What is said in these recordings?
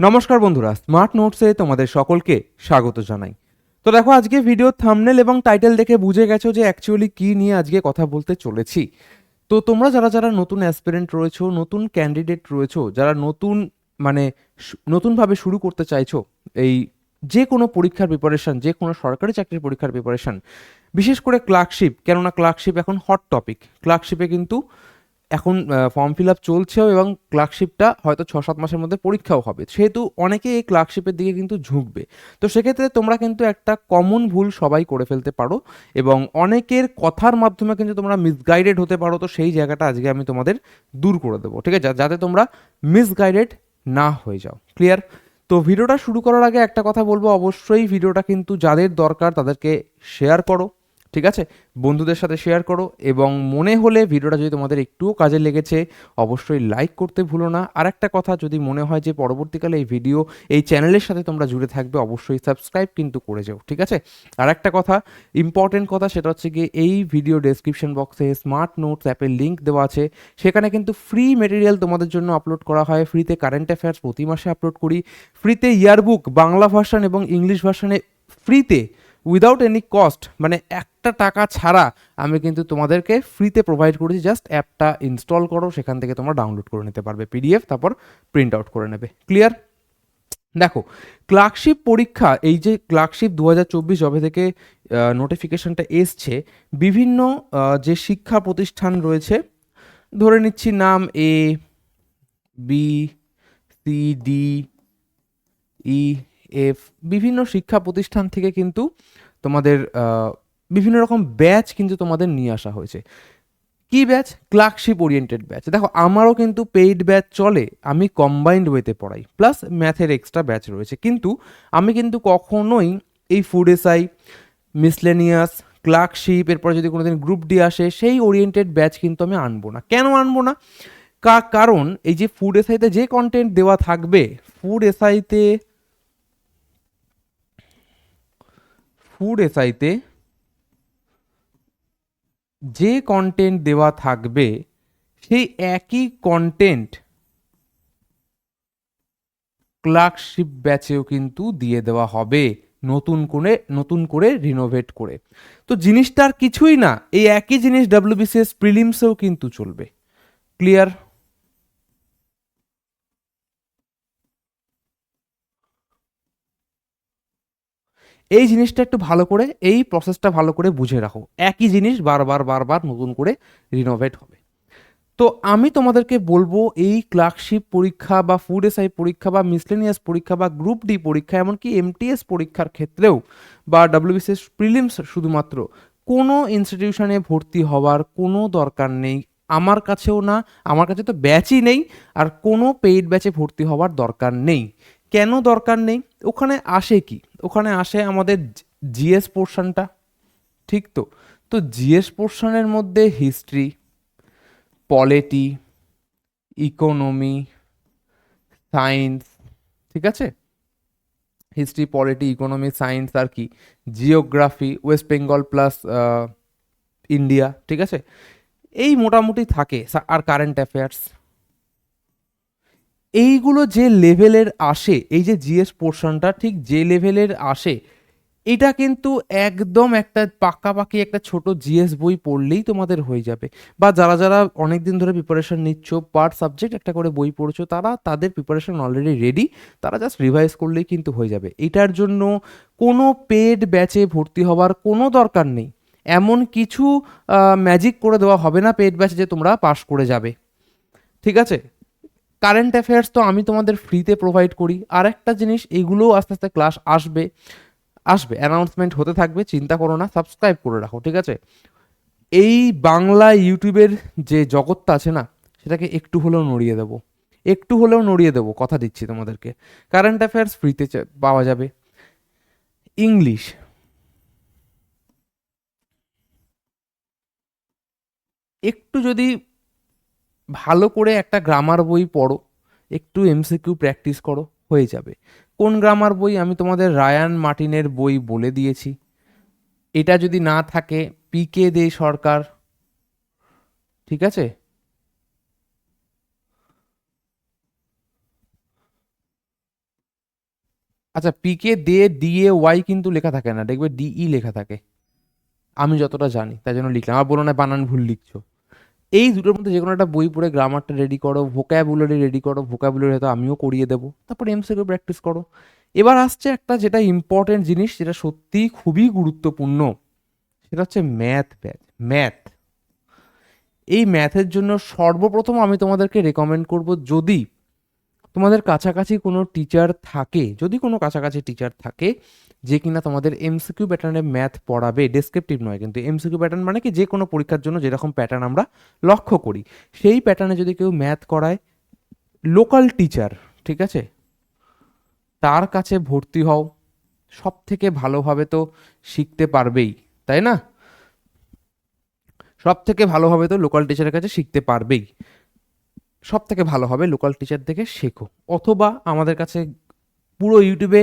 নমস্কার বন্ধুরা স্মার্ট নোটসে তোমাদের সকলকে স্বাগত জানাই। তো দেখো, আজকে ভিডিও থামনেল এবং টাইটেল দেখে বুঝে গেছো যে অ্যাকচুয়ালি কি নিয়ে আজকে কথা বলতে চলেছি। তো তোমরা যারা যারা নতুন অ্যাসপিরেন্ট রয়েছো, নতুন ক্যান্ডিডেট রয়েছো, যারা নতুন মানে নতুনভাবে শুরু করতে চাইছো, এই যে কোনো পরীক্ষার প্রিপারেশন যে কোনো সরকারি চাকরির পরীক্ষার প্রিপারেশন বিশেষ করে ক্লার্কশিপ কেননা ক্লার্কশিপ এখন হট টপিক ক্লার্কশিপে কিন্তু এখন ফর্ম ফিল আপ চলছেও এবং ক্লার্কশিপটা হয়তো ছ সাত মাসের মধ্যে পরীক্ষাও হবে। সেহেতু অনেকে এই ক্লার্কশিপের দিকে কিন্তু ঝুঁকবে। তো সেক্ষেত্রে তোমরা কিন্তু একটা কমন ভুল সবাই করে ফেলতে পারো এবং অনেকের কথার মাধ্যমে কিন্তু তোমরা মিসগাইডেড হতে পারো। তো সেই জায়গাটা আজকে আমি তোমাদের দূর করে দেবো, ঠিক আছে? যাতে তোমরা মিসগাইডেড না হয়ে যাও। ক্লিয়ার তো ভিডিওটা শুরু করার আগে একটা কথা বলব। অবশ্যই ভিডিওটা কিন্তু যাদের দরকার তাদেরকে শেয়ার করো। ঠিক আছে? বন্ধুদের সাথে শেয়ার করো এবং মনে হলে ভিডিওটা যদি তোমাদের একটুও কাজে লেগেছে, অবশ্যই লাইক করতে ভুলো না। আর একটা কথা, যদি মনে হয় যে পরবর্তীকালে এই ভিডিও এই চ্যানেলের সাথে তোমরা জুড়ে থাকবে, অবশ্যই সাবস্ক্রাইব কিন্তু করে যাও, ঠিক আছে? আর একটা কথা ইম্পর্টেন্ট কথা সেটা হচ্ছে গিয়ে এই ভিডিও ডেসক্রিপশন বক্সে স্মার্ট নোটস অ্যাপের লিঙ্ক দেওয়া আছে। সেখানে কিন্তু ফ্রি মেটেরিয়াল তোমাদের জন্য আপলোড করা হয়। ফ্রিতে কারেন্ট অ্যাফেয়ার্স প্রতি মাসে আপলোড করি। ফ্রিতে ইয়ারবুক বাংলা ভার্সন এবং ইংলিশ ভার্সনে ফ্রিতে উইদাউট এনি কস্ট মানে একটা টাকা ছাড়া আমি কিন্তু তোমাদেরকে ফ্রিতে প্রোভাইড করেছি জাস্ট অ্যাপটা ইনস্টল করো, সেখান থেকে তোমরা ডাউনলোড করে নিতে পারবে পিডিএফ তারপর প্রিন্ট আউট করে নেবে। ক্লিয়ার দেখো ক্লার্কশিপ পরীক্ষা, এই যে ক্লার্কশিপ দু হাজার চব্বিশ যবে থেকে নোটিফিকেশনটা এসছে, বিভিন্ন যে শিক্ষা প্রতিষ্ঠান রয়েছে, ধরে নিচ্ছি নাম A B C D E F বিভিন্ন শিক্ষা প্রতিষ্ঠান থেকে কিন্তু তোমাদের বিভিন্ন রকম ব্যাচ কিন্তু তোমাদের নিয়ে আসা হয়েছে। কি ব্যাচ? Clerkship oriented batch. দেখো, আমারও কিন্তু পেইড ব্যাচ চলে, আমি কম্বাইন্ড ওয়েতে পড়াই, প্লাস ম্যাথের এক্সট্রা ব্যাচ রয়েছে। কিন্তু আমি কিন্তু কখনোই এই ফুড এসআই, মিসলেনিয়াস, ক্লার্কশিপ, এরপর যদি কোনোদিন গ্রুপ ডি আসে, সেই ওরিয়েন্টেড ব্যাচ কিন্তু আমি আনব না। কেন আনব না? কারণ এই যে ফুড এসআইতে যে কন্টেন্ট দেওয়া থাকবে, ফুড এসআইতে ফুড এসআইতে যে কন্টেন্ট দেওয়া থাকবে, সেই একই কন্টেন্ট ক্লার্কশিপ ব্যাচেও কিন্তু দিয়ে দেওয়া হবে নতুন করে নতুন করে রিনোভেট করে। তো জিনিসটা আর কিছুই না, এই একই জিনিস ডাব্লিউবিসিএস প্রিলিমসেও কিন্তু চলবে। ক্লিয়ার এই জিনিসটা একটু ভালো করে, এই প্রসেসটা ভালো করে বুঝে রাখো। একই জিনিস বারবার বারবার নতুন করে রিনোভেট হবে। তো আমি তোমাদেরকে বলব, এই ক্লার্কশিপ পরীক্ষা বা ফুড এসআই পরীক্ষা বা মিসলেনিয়াস পরীক্ষা বা গ্রুপ ডি পরীক্ষা, এমনকি এমটিএস পরীক্ষার ক্ষেত্রেও বা ডাব্লিউবিসিএস প্রিলিমস শুধুমাত্র, কোনো ইনস্টিটিউশনে ভর্তি হওয়ার কোনো দরকার নেই। আমার কাছেও না, আমার কাছে তো ব্যাচই নেই, আর কোনো পেইড ব্যাচে ভর্তি হওয়ার দরকার নেই। কেন দরকার নেই? ওখানে আসে কি? ওখানে আসে আমাদের জিএস পোর্শনটা। ঠিক তো? তো জিএস পোর্শনের মধ্যে হিস্ট্রি, পলিটি, ইকোনমি, সায়েন্স, ঠিক আছে? হিস্ট্রি, পলিটি, ইকোনমি, সায়েন্স আর কি? Geography, West Bengal plus India, ঠিক আছে? এই মোটামুটি থাকে আর কারেন্ট অ্যাফেয়ার্স। এইগুলো যে লেভেলের আসে, এই যে জিএস পোর্শনটা ঠিক যে লেভেলের আসে, এটা কিন্তু একদম একটা পাকাপাকি একটা ছোট জিএস বই পড়লেই তোমাদের হয়ে যাবে। বা যারা যারা অনেক দিন ধরে প্রিপারেশন নিচ্ছ পার সাবজেক্ট একটা করে বই পড়ছো, তারা তাদের প্রিপারেশন অলরেডি রেডি তারা জাস্ট রিভাইজ করলেই কিন্তু হয়ে যাবে। এটার জন্য কোনো পেড ব্যাচে ভর্তি হওয়ার কোনো দরকার নেই। এমন কিছু ম্যাজিক করে দেওয়া হবে না পেড ব্যাচে যে তোমরা পাস করে যাবে। ঠিক আছে? কারেন্ট অ্যাফেয়ার্স তো আমি তোমাদের ফ্রিতে প্রোভাইড করি। আর একটা জিনিস, এগুলোও আস্তে আস্তে ক্লাস আসবে আসবে। অ্যানাউন্সমেন্ট হতে থাকবে, চিন্তা করো না সাবস্ক্রাইব করে রাখো, ঠিক আছে? এই বাংলা ইউটিউবের যে জগৎটা আছে না, সেটাকে একটু হলেও নড়িয়ে দেবো। একটু হলেও নড়িয়ে দেবো, কথা দিচ্ছি তোমাদেরকে। কারেন্ট অ্যাফেয়ার্স ফ্রিতে পাওয়া যাবে। ইংলিশ একটু যদি ভালো করে একটা গ্রামার বই পড়ো, একটু এমসিকিউ প্র্যাকটিস করো, হয়ে যাবে। কোন গ্রামার বই? আমি তোমাদের রায়ান মার্টিনের বই বলে দিয়েছি। এটা যদি না থাকে পিকে দে সরকার। ঠিক আছে? আচ্ছা পিকে দে ডিএ ওয়াই কিন্তু লেখা থাকে না। দেখবে ডিই লেখা থাকে। আমি যতটা জানি, তাই জন্য লিখলাম। আমার বলো না, বানান ভুল লিখছো। এই দুটোর মধ্যে যে কোনো একটা বই পড়ে গ্রামারটা রেডি করো ভোকাবুলারি রেডি করো ভোকাবুলারি হয়তো আমিও করিয়ে দেবো। তারপর এমসিকিউ প্র্যাকটিস করো। এবার আসছে একটা যেটা ইম্পর্টেন্ট জিনিস, যেটা সত্যি খুবই গুরুত্বপূর্ণ, সেটা হচ্ছে ম্যাথ ব্যাচ ম্যাথ এই ম্যাথের জন্য সর্বপ্রথম আমি তোমাদেরকে রেকমেন্ড করব যদি তোমাদের কাছাকাছি কোনো টিচার থাকে, যদি কোনো কাছাকাছি টিচার থাকে, যে কিনা তোমাদের এমসিকিউ প্যাটার্নে ম্যাথ পড়াবে ডেসক্রিপটিভ নয়, কিন্তু এমসিকিউ প্যাটার্ন মানে কি? যে কোনো পরীক্ষার জন্য যেরকম প্যাটার্ন আমরা লক্ষ্য করি। সেই প্যাটার্নে যদি কেউ ম্যাথ করায় লোকাল টিচার ঠিক আছে? তার কাছে ভর্তি হও সব থেকে ভালোভাবে তো শিখতে পারবেই, তাই না? সব থেকে ভালোভাবে তো লোকাল টিচারের কাছে শিখতে পারবেই। সব থেকে ভালো হবে লোকাল টিচার থেকে শেখো। অথবা আমাদের কাছে পুরো ইউটিউবে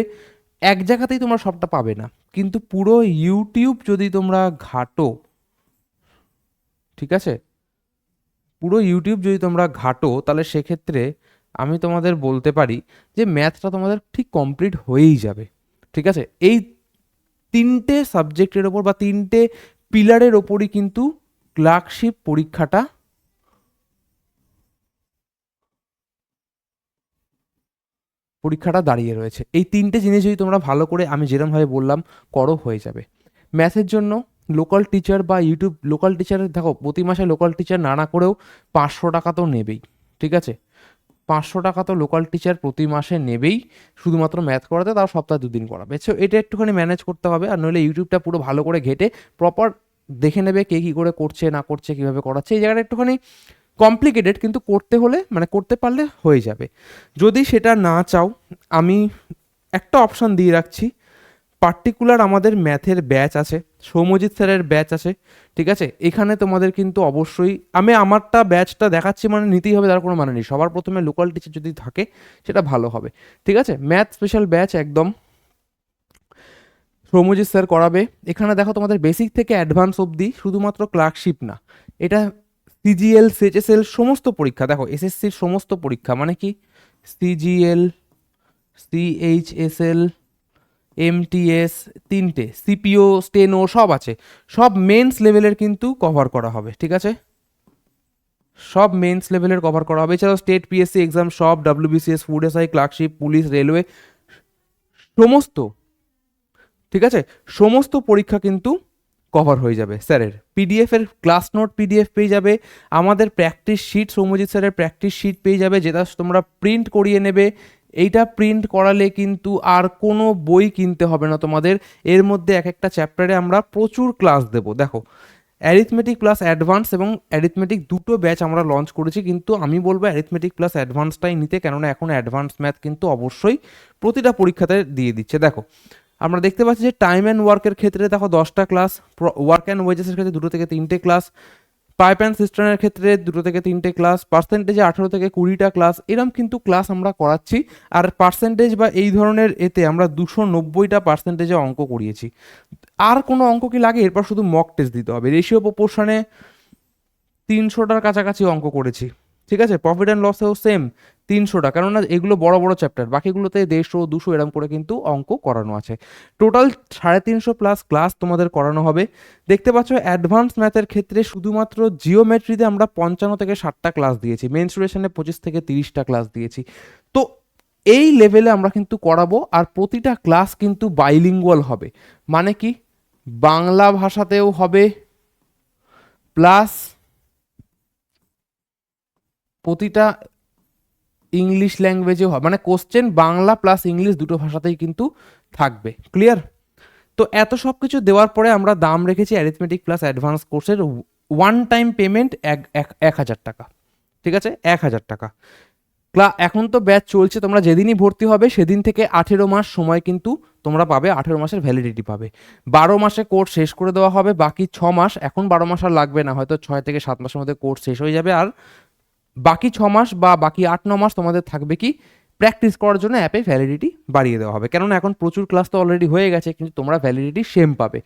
এক জায়গাতেই তোমরা সবটা পাবে না। কিন্তু পুরো ইউটিউব যদি তোমরা ঘাটো, ঠিক আছে? পুরো ইউটিউব যদি তোমরা ঘাটো, তাহলে সেক্ষেত্রে আমি তোমাদের বলতে পারি যে ম্যাথটা তোমাদের ঠিক কমপ্লিট হয়েই যাবে। ঠিক আছে? এই তিনটে সাবজেক্টের ওপর বা তিনটে পিলারের ওপরই কিন্তু ক্লার্কশিপ পরীক্ষাটা পরীক্ষাটা দাঁড়িয়ে রয়েছে। এই তিনটে জিনিস যদি তোমরা ভালো করে আমি যেরমভাবে বললাম, করো হয়ে যাবে। ম্যাথের জন্য লোকাল টিচার বা ইউটিউব লোকাল টিচারের দেখো, প্রতি মাসে লোকাল টিচার না না করেও পাঁচশো টাকা তো নেবেই, ঠিক আছে? পাঁচশো টাকা তো লোকাল টিচার প্রতি মাসে নেবেই, শুধুমাত্র ম্যাথ করাতে, তাও সপ্তাহে দুদিন করাবে। সো এটা একটুখানি ম্যানেজ করতে হবে, আর নইলে ইউটিউবটা পুরো ভালো করে ঘেটে প্রপার দেখে নেবে কে কী করে করছে, না করছে, কীভাবে করাচ্ছে, এই জায়গাটা একটুখানি কমপ্লিকেটেড কিন্তু করতে হলে মানে করতে পারলে হয়ে যাবে। যদি সেটা না চাও, আমি একটা অপশান দিয়ে রাখছি। পার্টিকুলার আমাদের ম্যাথের ব্যাচ আছে সৌমজিৎ স্যারের ব্যাচ আছে, ঠিক আছে? এখানে তোমাদের কিন্তু অবশ্যই, আমি আমারটা ব্যাচটা দেখাচ্ছি মানে নিতেই হবে, তার কোনো মানে নেই। সবার প্রথমে লোকাল টিচার যদি থাকে, সেটা ভালো হবে। ঠিক আছে? ম্যাথ স্পেশাল ব্যাচ একদম। সৌমজিৎ স্যার করাবে। এখানে দেখো তোমাদের বেসিক থেকে অ্যাডভান্স অবধি শুধুমাত্র ক্লার্কশিপ না। এটা সিজিএল সিএচএসএল সমস্ত পরীক্ষা, দেখো এসএসসির সমস্ত পরীক্ষা মানে কি? সিজিএল সিএইচএসএল এমটিএস তিনটে সিপিও স্টেনো সব আছে। সব মেন্স লেভেলের কিন্তু কভার করা হবে, ঠিক আছে? সব মেন্স লেভেলের কভার করা হবে। এছাড়াও স্টেট পিএসসি এক্সাম সব WBCS food SI clerkship police railway সমস্ত, ঠিক আছে? সমস্ত পরীক্ষা কিন্তু কভার হয়ে যাবে। স্যারের পিডিএফ এর ক্লাস নোট পিডিএফ পেয়ে যাবে। আমাদের প্র্যাকটিস শিট সৌম্যজিৎ স্যারের প্র্যাকটিস শিট পেয়ে যাবে, যেটা তোমরা প্রিন্ট করিয়ে নেবে। এইটা প্রিন্ট করালে কিন্তু আর কোনো বই কিনতে হবে না তোমাদের। এর মধ্যে এক একটা চ্যাপ্টারে আমরা প্রচুর ক্লাস দেবো। দেখো অ্যারিথমেটিক প্লাস অ্যাডভান্স এবং অ্যারিথমেটিক দুটো ব্যাচ আমরা লঞ্চ করেছি, কিন্তু আমি বলব অ্যারিথমেটিক প্লাস অ্যাডভান্সটাই নিতে, কেননা এখন অ্যাডভান্স ম্যাথ কিন্তু অবশ্যই প্রতিটা পরীক্ষাতে দিয়ে দিচ্ছে। দেখো আমরা দেখতে পাচ্ছি যে টাইম অ্যান্ড ওয়ার্কের ক্ষেত্রে দেখো দশটা ক্লাস ওয়ার্ক অ্যান্ড ওয়েজেসের ক্ষেত্রে দুটো থেকে তিনটে ক্লাস পাইপ অ্যান্ড সিস্টেমের ক্ষেত্রে দুটো থেকে তিনটে ক্লাস পার্সেন্টেজে আঠেরো থেকে কুড়িটা ক্লাস এরম কিন্তু ক্লাস আমরা করাচ্ছি। আর পার্সেন্টেজ বা এই ধরনের এতে আমরা দুশো নব্বইটা পার্সেন্টেজে অঙ্ক করিয়েছি। আর কোনো অঙ্ক কি লাগে? এরপর শুধু মক টেস্ট দিতে হবে। রেশিও প্রপোর্শনে তিনশোটার কাছাকাছি অঙ্ক করেছি। ঠিক আছে? প্রফিট অ্যান্ড লসেও সেম তিনশোটা কেননা এগুলো বড় বড় চ্যাপ্টার বাকিগুলোতে দেড়শো, দুশো এরম করে কিন্তু অঙ্ক করানো আছে। টোটাল সাড়ে তিনশো প্লাস ক্লাস তোমাদের করানো হবে। দেখতে পাচ্ছ অ্যাডভান্স ম্যাথের ক্ষেত্রে শুধুমাত্র জিওমেট্রিতে আমরা পঞ্চান্ন থেকে ষাটটা ক্লাস দিয়েছি। মেনসুরেশনে পঁচিশ থেকে তিরিশটা ক্লাস দিয়েছি। তো এই লেভেলে আমরা কিন্তু করাবো আর প্রতিটা ক্লাস কিন্তু বাইলিঙ্গুয়াল হবে। মানে কি? বাংলা ভাষাতেও হবে প্লাস প্রতিটা ইংলিশ ল্যাঙ্গুয়েজেও হবে মানে কোশ্চেন বাংলা প্লাস ইংলিশ দুটো ভাষাতেই কিন্তু থাকবে। ক্লিয়ার তো এত সব কিছু দেওয়ার পরে আমরা দাম রেখেছি অ্যারিথমেটিক প্লাস অ্যাডভান্স কোর্সের ওয়ান টাইম পেমেন্ট এক হাজার টাকা। ঠিক আছে? এক হাজার টাকা। ক্লা, এখন তো ব্যাচ চলছে, তোমরা যেদিনই ভর্তি হবে, সেদিন থেকে আঠেরো মাস সময় কিন্তু তোমরা পাবে, আঠেরো মাসের ভ্যালিডিটি পাবে। বারো মাসে কোর্স শেষ করে দেওয়া হবে, বাকি ছ মাস, এখন বারো মাস আর লাগবে না, হয়তো ছয় থেকে সাত মাসের মধ্যে কোর্স শেষ হয়ে যাবে আর বাকি ছ মাস বা বাকি আট, ন মাস তোমাদের থাকবে কি? প্র্যাকটিস করার জন্য অ্যাপে ভ্যালিডিটি বাড়িয়ে দেওয়া হবে। কেননা এখন প্রচুর ক্লাস তো অলরেডি হয়ে গেছে, কিন্তু তোমরা ভ্যালিডিটি সেম পাবে।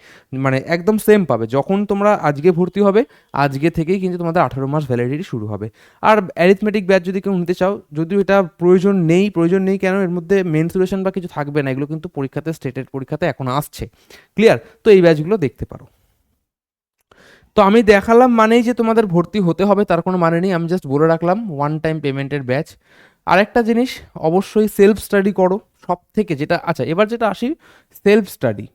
মানে একদম সেম পাবে। যখন তোমরা আজকে ভর্তি হবে, আজকে থেকেই কিন্তু তোমাদের আঠারো মাস ভ্যালিডিটি শুরু হবে। আর অ্যারিথমেটিক ব্যাচ যদি কেউ নিতে চাও, যদিও এটা প্রয়োজন নেই প্রয়োজন নেই কেন, এর মধ্যে মেনসুরেশন বা কিছু থাকবে না, এগুলো কিন্তু পরীক্ষাতে স্টেটের পরীক্ষাতে এখন আসছে। ক্লিয়ার তো এই ব্যাচগুলো দেখতে পারো। তো আমি দেখালাম মানেই যে তোমাদের ভর্তি হতে হবে, তার কোনো মানে নেই। আমি জাস্ট বলে রাখলাম ওয়ান টাইম পেমেন্টের ব্যাচ আরেকটা জিনিস, অবশ্যই সেলফ স্টাডি করো, সব থেকে যেটা আচ্ছা এবার যেটা আসি সেলফ স্টাডি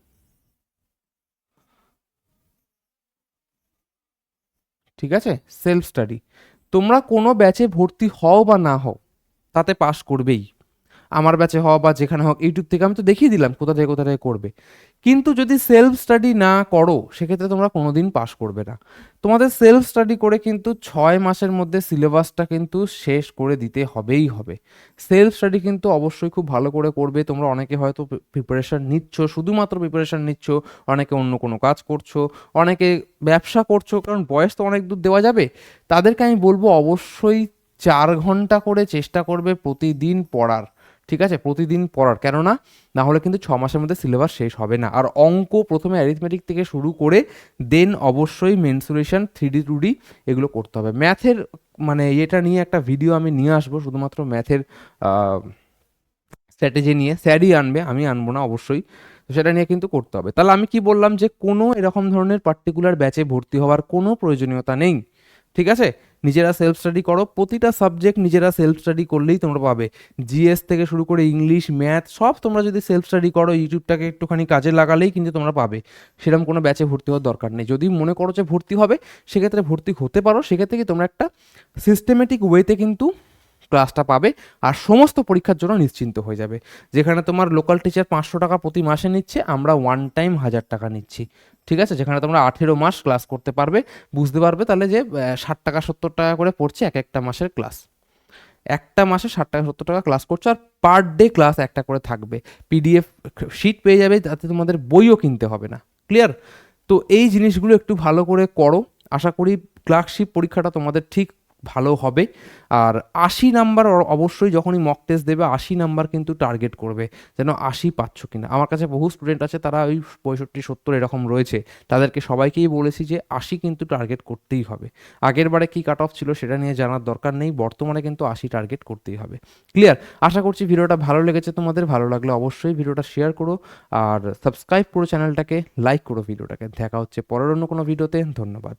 ঠিক আছে? সেলফ স্টাডি তোমরা কোনো ব্যাচে ভর্তি হও বা না হও, তাতে পাস করবেই। আমার ব্যাচে হও বা যেখানে হোক ইউটিউব থেকে আমি তো দেখিয়ে দিলাম কোথা থেকে কোথা থেকে করবে। কিন্তু যদি সেলফ স্টাডি না করো, সেক্ষেত্রে তোমরা কোনোদিন পাস করবে না। তোমাদের সেলফ স্টাডি করে কিন্তু ছয় মাসের মধ্যে সিলেবাসটা কিন্তু শেষ করে দিতে হবেই হবে। সেলফ স্টাডি কিন্তু অবশ্যই খুব ভালো করে করবে। তোমরা অনেকে হয়তো প্রিপারেশান নিচ্ছ, শুধুমাত্র প্রিপারেশান নিচ্ছ, অনেকে অন্য কোনো কাজ করছ, অনেকে ব্যবসা করছ, কারণ বয়স তো অনেক দূর দেওয়া যাবে। তাদেরকে আমি বলব অবশ্যই চার ঘণ্টা করে চেষ্টা করবে প্রতিদিন পড়ার। ঠিক আছে? প্রতিদিন পড়ার। কেননা না হলে কিন্তু ছ মাসের মধ্যে সিলেবাস শেষ হবে না। আর অঙ্ক প্রথমে অ্যারিথমেটিক থেকে শুরু করে দেন অবশ্যই mensuration three D two D এগুলো করতে হবে। ম্যাথের মানে এটা নিয়ে একটা ভিডিও আমি নিয়ে আসব, শুধুমাত্র ম্যাথের স্ট্র্যাটেজি নিয়ে। স্যারই আনবে, আমি আনব না, অবশ্যই। তো সেটা নিয়ে কিন্তু করতে হবে। তাহলে আমি কি বললাম যে কোনো এরকম ধরনের পার্টিকুলার ব্যাচে ভর্তি হওয়ার কোনো প্রয়োজনীয়তা নেই। ঠিক আছে? নিজেরা সেলফ স্টাডি করো, প্রতিটা সাবজেক্ট নিজেরা সেলফ স্টাডি করলেই তোমরা পাবে। জিএস থেকে শুরু করে ইংলিশ ম্যাথ সব তোমরা যদি সেলফ স্টাডি করো ইউটিউবটাকে একটুখানি কাজে লাগালেই কিন্তু তোমরা পাবে। সেরকম কোনো ব্যাচে ভর্তি হওয়ার দরকার নেই। যদি মনে করো যে ভর্তি হবে, সেক্ষেত্রে ভর্তি হতে পারো, সেক্ষেত্রে কি তোমরা একটা সিস্টেমেটিক ওয়েতে কিন্তু ক্লাসটা পাবে আর সমস্ত পরীক্ষার জন্য নিশ্চিন্ত হয়ে যাবে। যেখানে তোমার লোকাল টিচার পাঁচশো টাকা প্রতি মাসে নিচ্ছে, আমরা ওয়ান টাইম হাজার টাকা নিচ্ছি। ঠিক আছে? যেখানে তোমরা আঠেরো মাস ক্লাস করতে পারবে, বুঝতে পারবে তাহলে যে ষাট টাকা, সত্তর টাকা করে পড়ছে এক একটা মাসের ক্লাস একটা মাসে ষাট টাকা, সত্তর টাকা ক্লাস করছ আর পার ডে ক্লাস একটা করে থাকবে। পিডিএফ শিট পেয়ে যাবে, তাতে তোমাদের বইও কিনতে হবে না। ক্লিয়ার তো এই জিনিসগুলো একটু ভালো করে করো। আশা করি ক্লার্কশিপ পরীক্ষাটা তোমাদের ঠিক ভালো হবে। আর আশি নাম্বার অবশ্যই যখনই মক টেস্ট দেবে, আশি নাম্বার কিন্তু টার্গেট করবে, যেন আশি পাচ্ছ কিনা। আমার কাছে বহু স্টুডেন্ট আছে, তারা ওই পঁয়ষট্টি, সত্তর এরকম রয়েছে। তাদেরকে সবাইকেই বলেছি যে, আশি কিন্তু টার্গেট করতেই হবে। আগের বারে কী কাট অফ ছিল সেটা নিয়ে জানার দরকার নেই, বর্তমানে কিন্তু আশি টার্গেট করতেই হবে। ক্লিয়ার আশা করছি ভিডিওটা ভালো লেগেছে তোমাদের। ভালো লাগলে অবশ্যই ভিডিওটা শেয়ার করো, আর সাবস্ক্রাইব করো চ্যানেলটাকে লাইক করো ভিডিওটাকে। দেখা হচ্ছে পরের অন্য কোনো ভিডিওতে। ধন্যবাদ।